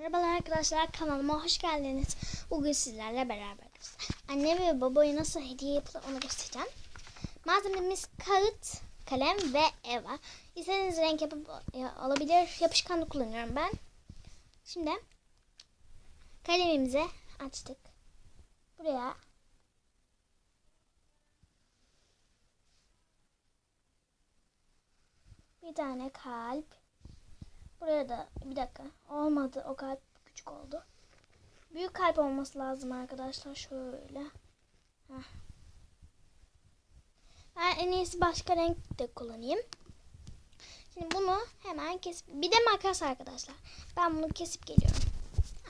Merhabalar arkadaşlar kanalıma hoş geldiniz. Bugün sizlerle beraberiz. Anne ve babaya nasıl hediye yapılır onu göstereceğim. Malzememiz kağıt, kalem ve eva. İstediğiniz renk yapıp ya, alabilir. Yapışkanlı kullanıyorum ben. Şimdi kalemimizi açtık. Buraya bir tane kalp. Buraya da bir dakika. Olmadı. O kalp küçük oldu. Büyük kalp olması lazım arkadaşlar. Şöyle. Heh. Ben en iyisi başka renk de kullanayım. Şimdi bunu hemen kesip bir de makas arkadaşlar. Ben bunu kesip geliyorum.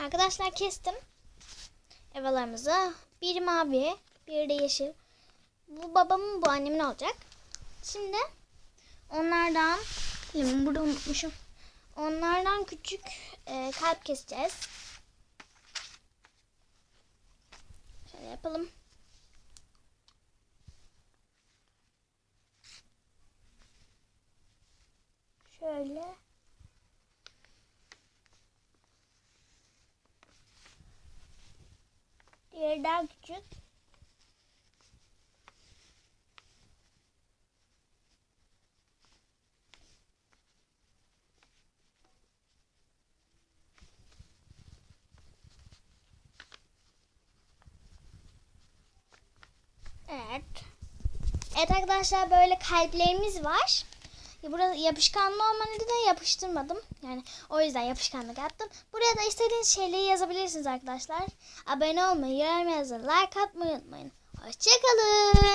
Arkadaşlar kestim. Evalarımızı bir mavi, bir de yeşil. Bu babamın, bu annemin olacak. Şimdi onlardan Şimdi burada unutmuşum. Onlardan küçük e, kalp keseceğiz. Şöyle yapalım. Şöyle. Diğeri daha küçük. Evet. Evet arkadaşlar böyle kalplerimiz var. Burada yapışkanlı olma nedeniyle yapıştırmadım. Yani o yüzden yapışkanlık yaptım. Buraya da istediğiniz şeyleri yazabilirsiniz arkadaşlar. Abone olmayı, yorum yazın, like atmayı unutmayın. Hoşçakalın.